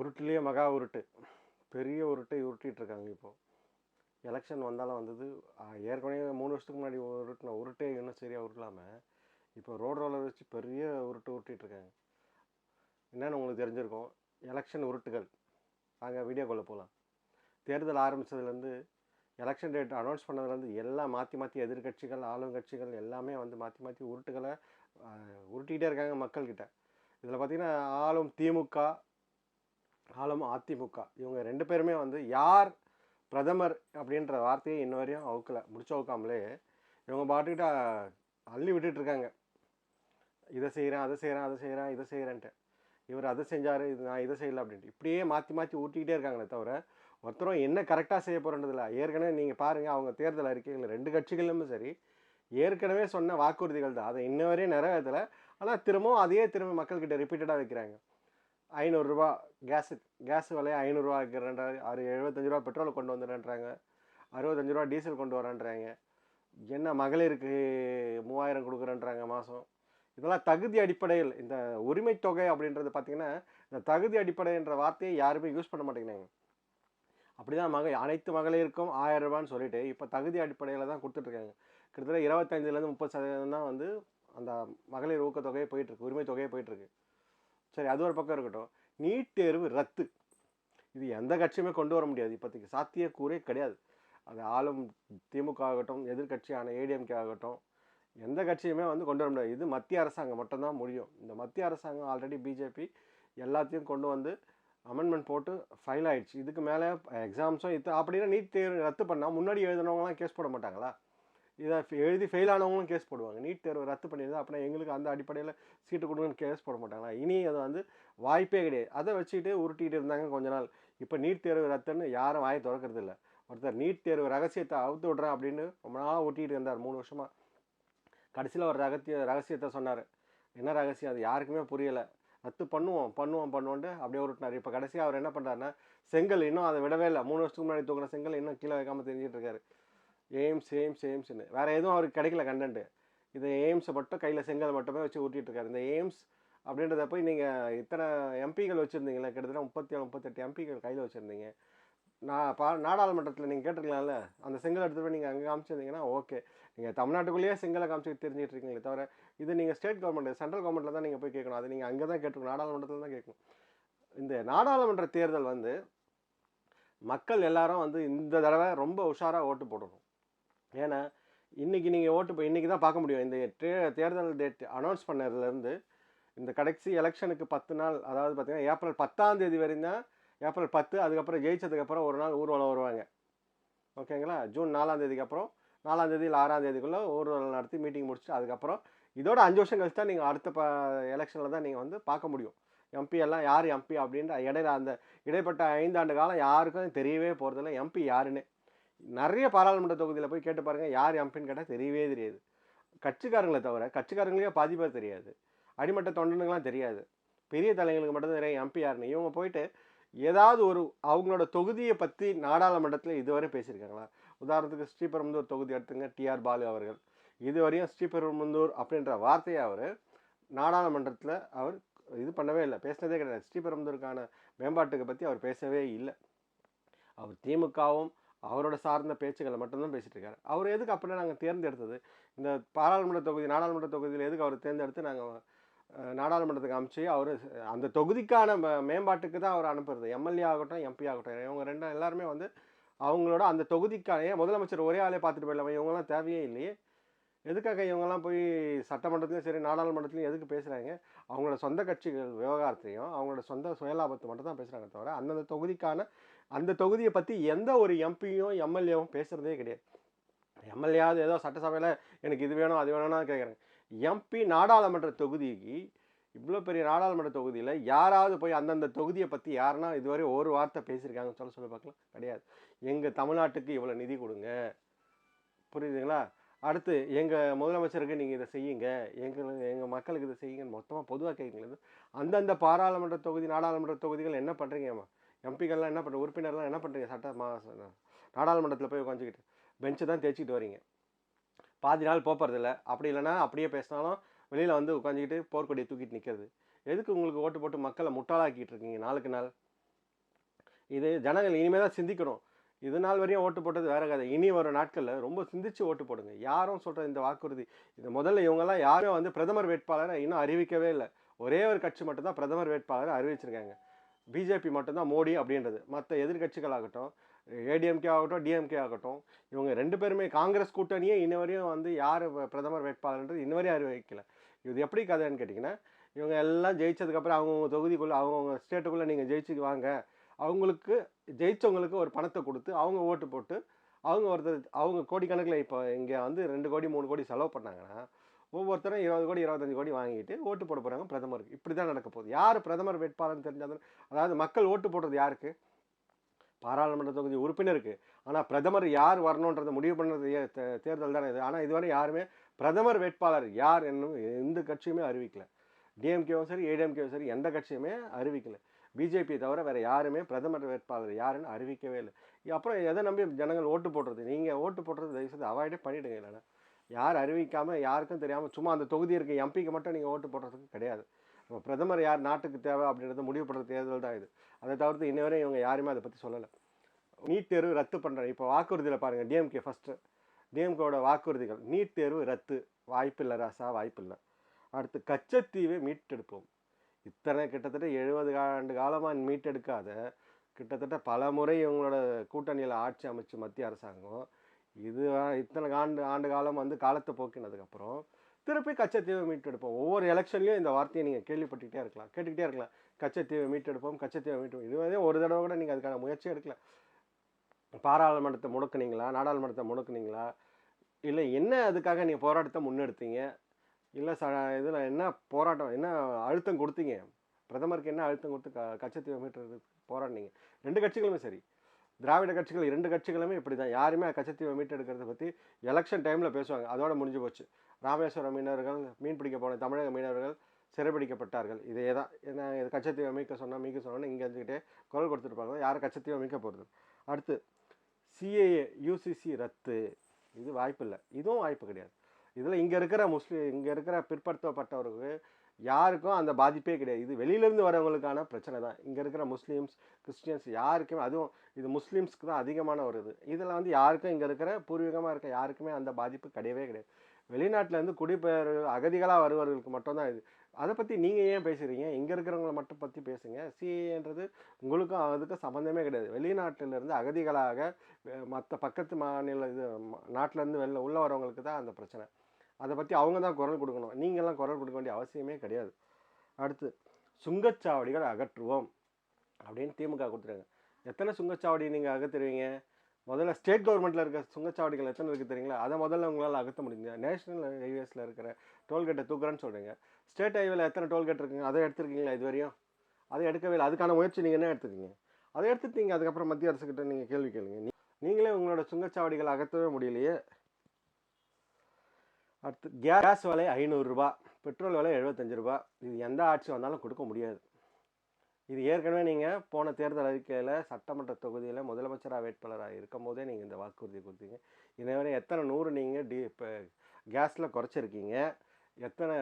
உருட்டுலேயே மகா உருட்டு. பெரிய உருட்டை உருட்டிகிட்டு இருக்காங்க இப்போது எலெக்ஷன் வந்தாலும் வந்தது ஏற்கனவே மூணு வருஷத்துக்கு முன்னாடி உருட்டின உருட்டே இன்னும் சரியாக உருட்டலாமல் இப்போ ரோடு ரோலர் வச்சு பெரிய உருட்டு உருட்டிகிட்ருக்காங்க இருக்காங்க. உங்களுக்கு தெரிஞ்சிருக்கும். எலெக்ஷன் உருட்டுகள். வாங்க வீடியோக்குள்ளே போகலாம் தேர்தல் ஆரம்பித்ததுலேருந்து எலெக்ஷன் டேட் அனௌன்ஸ் பண்ணதுலேருந்து எல்லாம் மாற்றி மாற்றி எதிர்க்கட்சிகள் ஆளுங்கட்சிகள் எல்லாமே வந்து மாற்றி மாற்றி உருட்டுகளை உருட்டிக்கிட்டே உருட்டிகிட்டே இருக்காங்க மக்கள்கிட்ட. இதில் பார்த்தீங்கன்னா ஆளும் திமுக ஆளும் அதிமுக. இவங்க ரெண்டு பேருமே வந்து யார் பிரதமர் அப்படின்ற வார்த்தையை இன்ன வரையும் அவுக்கலை. முடிச்சு அவுக்காமலே இவங்க பாட்டுக்கிட்ட அள்ளி விட்டுட்டு இருக்காங்க. இதை செய்கிறேன் அதை செய்கிறேன் அதை செய்கிறேன் இதை செய்கிறேன்ட்டு இவர் அதை செஞ்சார் இது நான் இதை செய்யலை அப்படின்ட்டு. இப்படியே மாற்றி மாற்றி ஊட்டிக்கிட்டே இருக்காங்களே தவிர ஒருத்தரும் என்ன கரெக்டாக செய்ய போகிறன்றதில்ல ஏற்கனவே நீங்கள் பாருங்கள் அவங்க தேர்தல் அறிக்கைகள் ரெண்டு கட்சிகளிலும் சரி ஏற்கனவே சொன்ன வாக்குறுதிகள் தான். அதை இன்ன வரையும் நிறைவேற்றலை ஆனால் திரும்பவும் அதையே திரும்ப மக்கள்கிட்ட ரிப்பீட்டடாக வைக்கிறாங்க. ஐநூறுரூவா கேஸு கேஸ் விலையை ஐநூறுரூவா வைக்கிறேன்றாங்க அது எழுபத்தஞ்சு ரூபா பெட்ரோல் கொண்டு வந்துடுறேன்றாங்க. அறுபத்தஞ்சு ரூபா டீசல் கொண்டு வரேன்றாங்க என்ன மகளிருக்கு மூவாயிரம் கொடுக்குறேன்றாங்க மாதம் இதெல்லாம் தகுதி அடிப்படையில் இந்த உரிமை தொகை அப்படின்றது பார்த்திங்கன்னா இந்த தகுதி அடிப்படைன்ற வார்த்தையை யாருமே யூஸ் பண்ண மாட்டேங்கிறாங்க. அப்படி தான் மக அனைத்து மகளிருக்கும் ஆயிரம் ரூபான்னு சொல்லிட்டு இப்போ தகுதி அடிப்படையில் தான் கொடுத்துட்ருக்காங்க. கிட்டத்தட்ட இருபத்தஞ்சிலேருந்து முப்பது சதவீதம் தான் வந்து அந்த மகளிர் ஊக்கத்தொகையே போயிட்டுருக்கு உரிமை தொகையே போயிட்டுருக்கு. சரி அது ஒரு பக்கம் இருக்கட்டும். நீட் தேர்வு ரத்து. இது எந்த கட்சியுமே கொண்டு வர முடியாது. இப்போதைக்கு சாத்தியக்கூறே கிடையாது. அது ஆளும் திமுக ஆகட்டும் எதிர்க்கட்சியான ஏடிஎம்கே ஆகட்டும் எந்த கட்சியுமே வந்து கொண்டு வர முடியாது. இது மத்திய அரசாங்கம் மட்டும்தான் முடியும். இந்த மத்திய அரசாங்கம் ஆல்ரெடி பிஜேபி எல்லாத்தையும் கொண்டு வந்து அமெண்ட்மெண்ட் போட்டு ஃபைல் ஆயிடுச்சு. இதுக்கு மேலே எக்ஸாம்ஸும் இது அப்படின்னா நீட் தேர்வு ரத்து பண்ணால் முன்னாடி எழுதினவங்களாம் கேஸ் போட மாட்டாங்களா? இதை எழுதி ஃபெயில் ஆனவங்களும் கேஸ் போடுவாங்க. நீட் தேர்வு ரத்து பண்ணியிருந்தா அப்புறம் எங்களுக்கு அந்த அடிப்படையில் சீட்டு கொடுங்கன்னு கேஸ் போட மாட்டாங்களா? இனி அது வந்து வாய்ப்பே கிடையாது. அதை வச்சுக்கிட்டு உருட்டிகிட்டு இருந்தாங்க கொஞ்ச நாள். இப்போ நீட் தேர்வு ரத்துன்னு யாரும் வாயை திறக்கிறது இல்லை. ஒருத்தர் நீட் தேர்வு ரகசியத்தை அவுத்து விட்றேன் அப்படின்னு ரொம்ப நாளாக ஒட்டிகிட்டு இருந்தார் மூணு வருஷமாக கடைசியில் ஒரு ரகசிய ரகசியத்தை சொன்னார். என்ன ரகசியம்? அது யாருக்குமே புரியலை. ரத்து பண்ணுவோம் பண்ணுவோம் பண்ணுவோன்ட்டு அப்படியே உருட்டினார். இப்போ கடைசியாக அவர் என்ன பண்ணுறாருன்னா செங்கல் இன்னும் அதை விடவே இல்லை. மூணு வருஷத்துக்கு முன்னாடி தூக்கின செங்கல் இன்னும் கீழே வைக்காமல் தெரிஞ்சிட்டு இருக்காரு. எய்ம்ஸ் எய்ம்ஸ் எய்ம்ஸ்னு வேறு எதுவும் அவருக்கு கிடைக்கல கண்டென்ட்டு இது எய்ம்ஸை மட்டும் கையில் செங்கல் மட்டுமே வச்சு ஊட்டிகிட்ருக்காரு இந்த எய்ம்ஸ் அப்படின்றத போய் நீங்கள் இத்தனை எம்பிகள் வச்சுருந்தீங்களே கிட்டத்தட்ட முப்பத்தி ஏழு முப்பத்தெட்டு எம்பிகள் கையில் வச்சுருந்தீங்க. நான் பா நாடாளுமன்றத்தில் நீங்கள் கேட்டிருக்கலாம்ல அந்த செங்கல் எடுத்துகிட்டு போய் நீங்கள் அங்கே காமிச்சிருந்தீங்கன்னா ஓகே நீங்கள் தமிழ்நாட்டுக்குள்ளேயே செங்கலை காமிச்சு தெரிஞ்சுட்டு இருக்கீங்களே தவிர இது நீங்கள் ஸ்டேட் கவர்மெண்ட் சென்ட்ரல் கவர்மெண்ட்டில் தான் நீங்கள் போய் கேட்கணும். அது நீங்கள் அங்கே தான் கேட்டுக்கணும் நாடாளுமன்றத்தில் தான் கேட்கணும். இந்த நாடாளுமன்ற தேர்தல் வந்து மக்கள் எல்லாரும் வந்து இந்த தடவை ரொம்ப உஷாராக ஓட்டு போடணும். ஏன்னா இன்றைக்கி நீங்கள் ஓட்டு இப்போ இன்றைக்கி தான் பார்க்க முடியும். இந்த தேர்தல் டேட் அனௌன்ஸ் பண்ணதுலேருந்து இந்த கடைசி எலெக்ஷனுக்கு பத்து நாள் அதாவது பார்த்தீங்கன்னா ஏப்ரல் பத்தாம் தேதி வரையும் தான் ஏப்ரல் பத்து அதுக்கப்புறம் ஜெயிச்சதுக்கப்புறம் ஒரு நாள் ஊர்வலம் வருவாங்க. ஓகேங்களா? ஜூன் நாலாம் தேதிக்கு அப்புறம் நாலாம் தேதி இல்லை ஆறாம் தேதிக்குள்ளே ஊர்வலம் நடத்தி மீட்டிங் முடிச்சுட்டு அதுக்கப்புறம் இதோட அஞ்சு வருஷம் கழிச்சு தான் நீங்கள் அடுத்த ப எலெக்ஷனில் தான் நீங்கள் வந்து பார்க்க முடியும். எம்பி எல்லாம் யார் எம்பி அப்படின்ற இடையில அந்த இடைப்பட்ட ஐந்தாண்டு காலம் யாருக்கும் தெரியவே போகிறதில்ல எம்பி யாருன்னு நிறைய பாராளுமன்ற தொகுதியில் போய் கேட்டு பாருங்கள் யார் எம்பின்னு கேட்டால் தெரியவே தெரியாது. கட்சிக்காரங்களை தவிர கட்சிக்காரங்களே பாதி பேர் தெரியாது. அடிமட்ட தொண்டனுங்களாம் தெரியாது. பெரிய தலைங்களுக்கு மட்டும் தெரியும் எம்பி யாருன்னு. இவங்க போயிட்டு ஏதாவது ஒரு அவங்களோட தொகுதியை பற்றி நாடாளுமன்றத்தில் இதுவரை பேசியிருக்காங்களா? உதாரணத்துக்கு ஸ்ரீபெரும்புதூர் தொகுதி எடுத்துங்க. டிஆர் பாலு அவர்கள். இதுவரையும் ஸ்ரீபெரும்புதூர் அப்படின்ற வார்த்தையை அவர் நாடாளுமன்றத்தில் அவர் இது பண்ணவே இல்லை. பேசினதே கிடையாது. ஸ்ரீபெரும்புதூருக்கான மேம்பாட்டுக்கு பற்றி அவர் பேசவே இல்லை. அவர் திமுகவும் அவரோட சார்ந்த பேச்சுக்களை மட்டும்தான் பேசிகிட்டு இருக்காரு அவர் எதுக்கு அப்படின்னா நாங்கள் தேர்ந்தெடுத்தது? இந்த பாராளுமன்ற தொகுதி நாடாளுமன்ற தொகுதியில் எதுக்கு அவர் தேர்ந்தெடுத்து நாங்கள் நாடாளுமன்றத்துக்கு அமைச்சு அவர் அந்த தொகுதிக்கான மே- மேம்பாட்டுக்கு தான் அவர் அனுப்புறது. எம்எல்ஏ ஆகட்டும் எம்பி ஆகட்டும். இவங்க ரெண்டும் எல்லாருமே வந்து அவங்களோட அந்த தொகுதிக்கான முதலமைச்சர் ஒரே ஆளே பார்த்துட்டு போயிடலாமா? இவங்கெல்லாம் தேவையே இல்லையே. எதுக்காக இவங்கெல்லாம் போய் சட்டமன்றத்துலையும் சரி நாடாளுமன்றத்துலையும் எதுக்கு பேசுகிறாங்க அவங்களோட சொந்த கட்சிகள் விவகாரத்தையும் அவங்களோட சொந்த சுயலாபத்தை மட்டும் தான் பேசுகிறாங்க தவிர அந்தந்த தொகுதிக்கான அந்த தொகுதியை பற்றி எந்த ஒரு எம்பியும் எம்எல்ஏவும் பேசுகிறதே கிடையாது. எம்எல்ஏயாவது ஏதோ சட்டசபையில் எனக்கு இது வேணும் அது வேணும்னா கேட்குறாங்க எம்பி நாடாளுமன்ற தொகுதிக்கு இவ்வளோ பெரிய நாடாளுமன்ற தொகுதியில் யாராவது போய் அந்தந்த தொகுதியை பற்றி யாருன்னா இதுவரை ஒரு வார்த்தை பேசியிருக்காங்கன்னு சொல்ல சொல்ல பார்க்கலாம். கிடையாது. எங்கள் தமிழ்நாட்டுக்கு இவ்வளோ நிதி கொடுங்க. புரியுதுங்களா? அடுத்து எங்கள் முதலமைச்சருக்கு நீங்கள் இதை செய்யுங்க எங்களுக்கு எங்கள் மக்களுக்கு இதை செய்யுங்கன்னு மொத்தமாக பொதுவாக கேட்குறது அந்தந்த பாராளுமன்ற தொகுதி நாடாளுமன்ற தொகுதிகள் என்ன பண்ணுறீங்கம்மா எம்பிக்கள்லாம் என்ன பண்ணுற உறுப்பினர்லாம் என்ன பண்ணுறீங்க சட்ட மா நாடாளுமன்றத்தில் போய் உட்காந்துக்கிட்டு பெஞ்சு தான் தேய்ச்சிக்கிட்டு வரீங்க பாதி நாள் போகிறதில்ல அப்படி இல்லைன்னா அப்படியே பேசினாலும் வெளியில் வந்து உட்காந்துக்கிட்டு போர்க்கொடியை தூக்கிட்டு நிற்கிறது எதுக்கு உங்களுக்கு ஓட்டு போட்டு மக்களை முட்டாளாக்கிட்டு இருக்கீங்க நாளுக்கு நாள்? இது ஜனங்கள் இனிமேல் தான் சிந்திக்கணும். இது நாள் வரையும் ஓட்டு போட்டது வேற கதை. இனி வர நாட்களில் ரொம்ப சிந்திச்சு ஓட்டு போடுங்க. யாரும் சொல்கிற இந்த வாக்குறுதி இந்த முதல்ல இவங்கெல்லாம் யாரும் வந்து பிரதமர் வேட்பாளரை இன்னும் அறிவிக்கவே இல்லை. ஒரே ஒரு கட்சி மட்டும்தான் பிரதமர் வேட்பாளரை அறிவிச்சிருக்காங்க. பிஜேபி மட்டும்தான் மோடி அப்படின்றது. மற்ற எதிர்கட்சிகள் ஆகட்டும் ஏடிஎம்கே ஆகட்டும் டிஎம்கே ஆகட்டும் இவங்க ரெண்டு பேருமே காங்கிரஸ் கூட்டணியே இன்ன வரையும் வந்து யார் பிரதமர் வேட்பாளர்ன்றது இன்ன வரையும் அறிவிக்கல. இது எப்படி கதைன்னு கேட்டிங்கன்னா இவங்க எல்லாம் ஜெயிச்சதுக்கப்புறம் அவங்கவுங்க தொகுதிக்குள்ளே அவங்கவுங்க ஸ்டேட்டுக்குள்ளே நீங்கள் ஜெயிச்சுக்கு வாங்க. அவங்களுக்கு ஜெயிச்சவங்களுக்கு ஒரு பணத்தை கொடுத்து அவங்க ஓட்டு போட்டு அவங்க ஒருத்தர் அவங்க கோடிக்கணக்கில் இப்போ இங்கே வந்து ரெண்டு கோடி மூணு கோடி செலவு பண்ணாங்கன்னா ஒவ்வொருத்தரும் இருபது கோடி இருபத்தஞ்சு கோடி வாங்கிட்டு ஓட்டு போட போகிறாங்க பிரதமருக்கு. இப்படி தான் நடக்க போகுது. யார் பிரதமர் வேட்பாளர்னு தெரிஞ்சாலும் அதாவது மக்கள் ஓட்டு போடுறது யாருக்கு? பாராளுமன்ற தொகுதி உறுப்பினருக்கு. ஆனால் பிரதமர் யார் வரணுன்றதை முடிவு பண்ணுறது தே- தேர்தல் தானே இது. ஆனால் இதுவரை யாருமே பிரதமர் வேட்பாளர் யார் என்னும் எந்த கட்சியுமே அறிவிக்கலை. டிஎம்கேவும் சரி ஏடிஎம்கேவும் சரி எந்த கட்சியுமே அறிவிக்கலை. பிஜேபி தவிர வேறு யாருமே பிரதமர் வேட்பாளர் யாருன்னு அறிவிக்கவே இல்லை. அப்புறம் எதை நம்பி ஜனங்கள் ஓட்டு போடுறது? நீங்கள் ஓட்டு போடுறது தயவுசெய்து அவாய்டே பண்ணிவிடுங்க இல்லைன்னா. யார் அறிவிக்காமல் யாருக்கும் தெரியாமல் சும்மா அந்த தொகுதி இருக்க எம்பிக்கு மட்டும் நீங்கள் ஓட்டு போடுறதுக்கு கிடையாது. நம்ம பிரதமர் யார் நாட்டுக்கு தேவை அப்படின்றத முடிவு பண்ணுற தேர்தல் தான் இது. அதை தவிர்த்து இன்னவரை இவங்க யாருமே அதை பற்றி சொல்லலை. நீட் தேர்வு ரத்து பண்ணுறேன் இப்போ வாக்குறுதியில் பாருங்கள் டிஎம்கே ஃபஸ்ட்டு டிஎம்கேவோட வாக்குறுதிகள் நீட் தேர்வு ரத்து. வாய்ப்பில்லை ராசா வாய்ப்பில்லை. அடுத்து கச்சத்தீவை மீட்டெடுப்போம். இத்தனை கிட்டத்தட்ட எழுபது ஆண்டு காலமாக மீட்டெடுக்காத. கிட்டத்தட்ட பல முறை இவங்களோட கூட்டணியில் ஆட்சி அமைச்சு மத்திய அரசாங்கம். இது இத்தனை ஆண்டு ஆண்டு காலம் வந்து காலத்தை போக்கினதுக்கப்புறம் திருப்பி கச்சத்தீவை மீட்டெடுப்போம். ஒவ்வொரு எலெக்ஷன்லையும் இந்த வார்த்தையை நீங்கள் கேள்விப்பட்டுக்கிட்டே இருக்கலாம் கேட்டுக்கிட்டே இருக்கலாம். கச்சத்தீவை மீட்டெடுப்போம் கச்சத்தீவை மீட்டெடுப்போம் இதுவே ஒரு தடவை கூட நீங்கள் அதுக்கான முயற்சி எடுக்கல. பாராளுமன்றத்தை முடக்குனீங்களா நாடாளுமன்றத்தை முடக்குனீங்களா? இல்லை என்ன அதுக்காக நீங்கள் போராட்டத்தை முன்னெடுத்தீங்க? இல்லை ச இதில் என்ன போராட்டம் என்ன அழுத்தம் கொடுத்தீங்க? பிரதமருக்கு என்ன அழுத்தம் கொடுத்து க கச்சத்தீவை மீட்டுறதுக்கு போராடினீங்க? ரெண்டு கட்சிகளுமே சரி. திராவிட கட்சிகள் இரண்டு கட்சிகளுமே இப்படி தான் யாருமே கச்சத்தீவை மீட்டெடுக்கிறத பற்றி எலெக்ஷன் டைமில் பேசுவாங்க. அதோட முடிஞ்சு போச்சு. ராமேஸ்வரம் மீனவர்கள் மீன் பிடிக்க போன தமிழக மீனவர்கள் சிறைபிடிக்கப்பட்டார்கள். இதே தான் என்ன இது கச்சத்தீவை மீட்க சொன்னால் மீட்க சொன்னோன்னு இங்கே இருந்துக்கிட்டே குரல் கொடுத்துருப்பாங்க யாரும் கச்சத்தீவை மீட்க போகிறது அடுத்து சிஏஏ யூசிசி ரத்து. இது வாய்ப்பு இல்லை. இதுவும் வாய்ப்பு கிடையாது. இதில் இங்கே இருக்கிற முஸ்லீம் இங்கே இருக்கிற பிற்படுத்தப்பட்டவருக்கு யாருக்கும் அந்த பாதிப்பே கிடையாது. இது வெளியிலேருந்து வரவங்களுக்கான பிரச்சனை தான். இங்கே இருக்கிற முஸ்லீம்ஸ் கிறிஸ்டியன்ஸ் யாருக்குமே அதுவும் இது முஸ்லீம்ஸ்க்கு தான் அதிகமான ஒரு இது. இதில் வந்து யாருக்கும் இங்கே இருக்கிற பூர்வீகமாக இருக்க யாருக்குமே அந்த பாதிப்பு கிடையவே கிடையாது. வெளிநாட்டிலேருந்து குடிபெயர் அகதிகளாக வருவர்களுக்கு மட்டும்தான் இது. அதை பற்றி நீங்கள் ஏன் பேசுகிறீங்க இங்கே இருக்கிறவங்கள மட்டும் பற்றி பேசுங்க. சிஏன்றது உங்களுக்கும் அதுக்கும் சம்மந்தமே கிடையாது. வெளிநாட்டிலேருந்து அகதிகளாக மற்ற பக்கத்து மாநில இது நாட்டிலேருந்து வெளில உள்ள வரவங்களுக்கு தான் அந்த பிரச்சனை. அதை பற்றி அவங்க தான் குரல் கொடுக்கணும். நீங்கள்லாம் குரல் கொடுக்க வேண்டிய அவசியமே கிடையாது. அடுத்து சுங்கச்சாவடிகள் அகற்றுவோம் அப்படின்னு திமுக கொடுத்துருங்க எத்தனை சுங்கச்சாவடி நீங்கள் அகற்றுவீங்க முதல்ல ஸ்டேட் கவர்மெண்ட்டில் இருக்க சுங்கச்சாவடிகள் எத்தனை இருக்குது தெரியுங்களா? அதை முதல்ல உங்களால் அகற்ற முடியுங்க நேஷனல் ஹைவேஸில் இருக்கிற டோல்கேட்டை தூக்குறேன்னு சொல்கிறீங்க ஸ்டேட் ஹைவேல எத்தனை டோல்கேட் இருக்குங்க? அதை எடுத்துருக்கீங்களா இது வரையும் அதை எடுக்கவே இல்லை. அதுக்கான முயற்சி நீங்கள் என்ன எடுத்துக்கீங்க அதை எடுத்துட்டீங்க. அதுக்கப்புறம் மத்திய அரசுக்கிட்ட நீங்கள் கேள்வி கேளுங்க. நீ- நீங்களே உங்களோட சுங்கச்சாவடிகளை அகற்றவே முடியலையே. அடுத்து கேஸ் விலை ஐநூறுரூபா பெட்ரோல் விலை எழுபத்தஞ்சு ரூபா. இது எந்த ஆட்சி வந்தாலும் கொடுக்க முடியாது. இது ஏற்கனவே நீங்கள் போன தேர்தல் அறிக்கையில் சட்டமன்ற தொகுதியில் முதலமைச்சராக வேட்பாளராக இருக்கும் போதே நீங்கள் இந்த வாக்குறுதி கொடுத்தீங்க. இதுவரை எத்தனை நூறு நீங்கள் டி இப்போ கேஸில் குறைச்சிருக்கீங்க. எத்தனை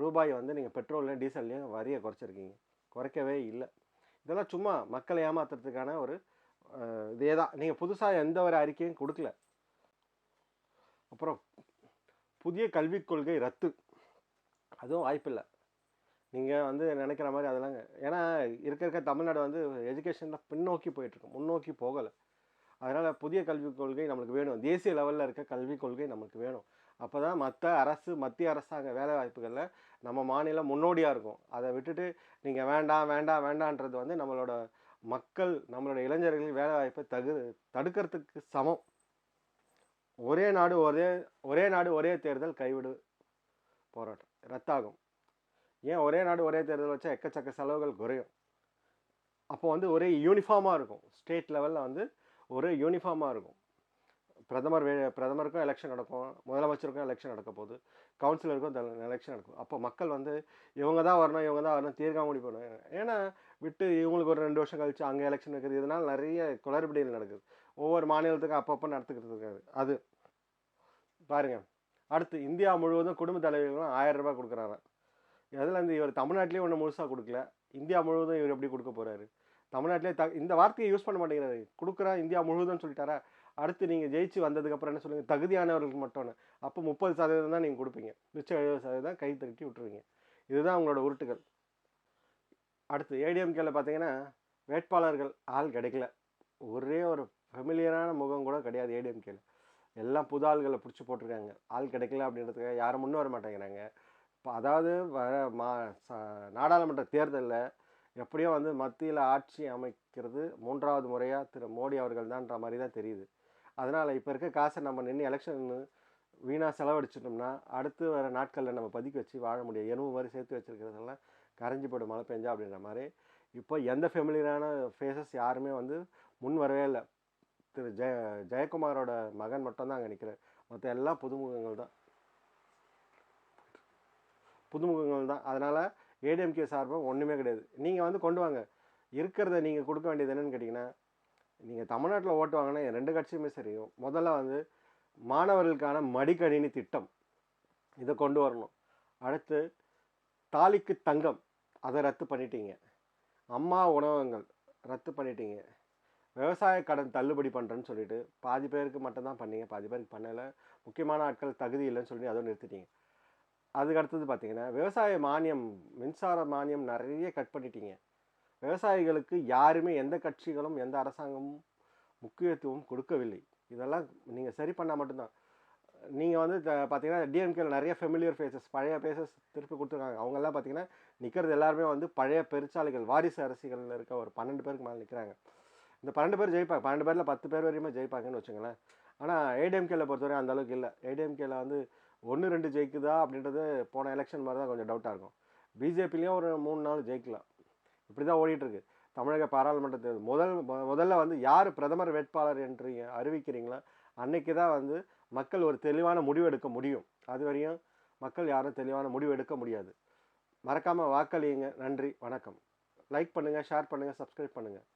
ரூபாய் வந்து நீங்கள் பெட்ரோல்லையும் டீசல்லையும் வரியை குறைச்சிருக்கீங்க. குறைக்கவே இல்லை. இதெல்லாம் சும்மா மக்களை ஏமாத்துறதுக்கான ஒரு இதே தான் நீங்கள் புதுசாக எந்த ஒரு அறிக்கையும் கொடுக்கல. அப்புறம் புதிய கல்விக் கொள்கை ரத்து. அதுவும் வாய்ப்பில்லை. நீங்கள் வந்து நினைக்கிற மாதிரி அதெல்லாம் ஏன்னா இருக்க இருக்க தமிழ்நாடு வந்து எஜுகேஷனில் பின்னோக்கி போயிட்டுருக்கு. முன்னோக்கி போகலை. அதனால் புதிய கல்விக் கொள்கை நம்மளுக்கு வேணும். தேசிய லெவலில் இருக்க கல்விக் கொள்கை நமக்கு வேணும். அப்போ தான் மற்ற அரசு மத்திய அரசாங்க வேலை வாய்ப்புகளில் நம்ம மாநிலம் முன்னோடியாக இருக்கும். அதை விட்டுட்டு நீங்கள் வேண்டாம் வேண்டாம் வேண்டான்றது வந்து நம்மளோட மக்கள் நம்மளோட இளைஞர்களின் வேலை வாய்ப்பை தகு தடுக்கிறதுக்கு சமம். ஒரே நாடு ஒரே ஒரே நாடு ஒரே தேர்தல் கைவிடு போராட்டம். ரத்தாகும். ஏன் ஒரே நாடு ஒரே தேர்தல் வச்சா எக்கச்சக்க செலவுகள் குறையும். அப்போ வந்து ஒரே யூனிஃபார்மாக இருக்கும். ஸ்டேட் லெவலில் வந்து ஒரே யூனிஃபார்மாக இருக்கும். பிரதமர் வே பிரதமருக்கும் எலெக்ஷன் நடக்கும். முதலமைச்சருக்கும் எலெக்ஷன் நடக்க போகுது. கவுன்சிலருக்கும் எலெக்ஷன் நடக்கும். அப்போ மக்கள் வந்து இவங்க தான் வரணும் இவங்க தான் வரணும் தீர்க்காம முடிவு ஏன்னா விட்டு இவங்களுக்கு ஒரு ரெண்டு வருஷம் கழிச்சு அங்கே எலெக்ஷன் இருக்குது இதனால் நிறைய குளறுபடிகள் நடக்குது. ஒவ்வொரு மாநிலத்துக்கும் அப்பப்போ நடத்துக்கிறது இருக்காது. அது பாருங்க. அடுத்து இந்தியா முழுவதும் குடும்ப தலைவர்களும் ஆயிரம் ரூபாய் கொடுக்குறாங்க. அதில் இருந்து இவர் தமிழ்நாட்டிலேயே ஒன்று முழுசாக கொடுக்கல. இந்தியா முழுவதும் இவர் எப்படி கொடுக்க போறாரு? தமிழ்நாட்டிலே த இந்த வார்த்தையை யூஸ் பண்ண மாட்டேங்கிறாரு. கொடுக்குறா இந்தியா முழுவதும் சொல்லிட்டாரா? அடுத்து நீங்கள் ஜெயிச்சு வந்ததுக்கப்புறம் என்ன சொல்லுங்கள் தகுதியானவர்களுக்கு மட்டும்னு அப்போ முப்பது சதவீதம் தான் நீங்கள் கொடுப்பீங்க. மிச்சம் எழுபது சதவீதம் கை தட்டி விட்டுருவீங்க. இதுதான் உங்களோட உருட்டுகள். அடுத்து ஏடிஎம்கேல பார்த்தீங்கன்னா வேட்பாளர்கள் ஆள் கிடைக்கல. ஒரே ஒரு ஃபெமிலியரான முகம் கூட கிடையாது ஏடிஎம்கேல எல்லாம் புது ஆள்களை பிடிச்சி போட்டிருக்காங்க. ஆள் கிடைக்கல அப்படின்றதுக்காக யாரும் முன்ன வர மாட்டேங்கிறாங்க. இப்போ அதாவது வர மா ச- நாடாளுமன்ற தேர்தலில் எப்படியோ வந்து மத்தியில் ஆட்சி அமைக்கிறது மூன்றாவது முறையாக திரு மோடி அவர்கள் தான்ற மாதிரி தான் தெரியுது. அதனால் இப்போ இருக்க காசை நம்ம நின்று எலெக்ஷன் வீணாக செலவழிச்சிட்டோம்னா அடுத்து வர நாட்களில் நம்ம பதுக்கி வச்சு வாழ முடியும் எறும்பு மாதிரி சேர்த்து வச்சுருக்கிறதெல்லாம் கரைஞ்சி போய்டும் மழை பெஞ்சா அப்படின்ற மாதிரி. இப்போ எந்த ஃபெமிலியரான ஃபேஸஸ் யாருமே வந்து முன் வரவே இல்லை. திரு ஜெய ஜெயக்குமாரோட மகன் மட்டும்தான் அங்கே நிற்கிறார் மற்ற எல்லாம் புதுமுகங்கள் தான். புதுமுகங்கள் தான். அதனால் ஏடிஎம்கே சார்பாக ஒன்றுமே கிடையாது. நீங்கள் வந்து கொண்டு வாங்க. இருக்கிறத நீங்கள் கொடுக்க வேண்டியது என்னென்னு கேட்டிங்கன்னா நீங்கள் தமிழ்நாட்டில் ஓட்டு வாங்கினா ரெண்டு கட்சியுமே சரியும். முதல்ல வந்து மாணவர்களுக்கான மடிக்கணினி திட்டம். இதை கொண்டு வரணும். அடுத்து தாலிக்கு தங்கம். அதை ரத்து பண்ணிட்டீங்க. அம்மா உணவகங்கள் ரத்து பண்ணிட்டீங்க. விவசாய கடன் தள்ளுபடி பண்ணுறேன்னு சொல்லிட்டு பாதி பேருக்கு மட்டும்தான் பண்ணீங்க பாதி பேருக்கு பண்ணலை. முக்கியமான ஆட்கள் தகுதி இல்லைன்னு சொல்லி அதை நிறுத்திட்டீங்க. அதுக்கு அடுத்தது பார்த்தீங்கன்னா விவசாய மானியம் மின்சார மானியம் நிறைய கட் பண்ணிட்டீங்க. விவசாயிகளுக்கு யாருமே எந்த கட்சிகளும் எந்த அரசாங்கமும் முக்கியத்துவம் கொடுக்கவில்லை. இதெல்லாம் நீங்கள் சரி பண்ணால் மட்டும்தான். நீங்கள் வந்து பார்த்தீங்கன்னா டிஎம்கேல நிறைய ஃபெமிலியர் ஃபேஸஸ் பழைய ஃபேஸஸ் திருப்பி கொடுத்துருக்காங்க. அவங்கெல்லாம் பார்த்தீங்கன்னா நிற்கிறது எல்லாருமே வந்து பழைய பெருச்சாலைகள் வாரிசு அரசிகளில் இருக்க ஒரு பன்னெண்டு பேருக்கு மேலே நிற்கிறாங்க இந்த பன்னெண்டு பேர் ஜெயிப்பாங்க பன்னெண்டு பேரில் பத்து பேர் வரையுமே ஜெயிப்பாங்கன்னு வச்சுங்களேன் ஆனால் ஏடிஎம்கேல பொறுத்தவரை அந்தளவுக்கு இல்லை. ஏடிஎம்கேல வந்து ஒன்று ரெண்டு ஜெயிக்குதா அப்படின்றது போன எலெக்ஷன் மாதிரி தான் கொஞ்சம் டவுட்டாக இருக்கும். பிஜேபிலையும் ஒரு மூணு நாள் ஜெயிக்கலாம். இப்படி தான் ஓடிட்டுருக்கு. தமிழக பாராளுமன்ற தேர்தல். முதல் முதல்ல வந்து யார் பிரதமர் வேட்பாளர் என்று அறிவிக்கிறீங்களோ அன்னைக்கு தான் வந்து மக்கள் ஒரு தெளிவான முடிவு எடுக்க முடியும். அது வரையும் மக்கள் யாரும் தெளிவான முடிவு எடுக்க முடியாது. மறக்காமல் வாக்களியுங்க. நன்றி. வணக்கம். லைக் பண்ணுங்கள் ஷேர் பண்ணுங்கள் சப்ஸ்கிரைப் பண்ணுங்கள்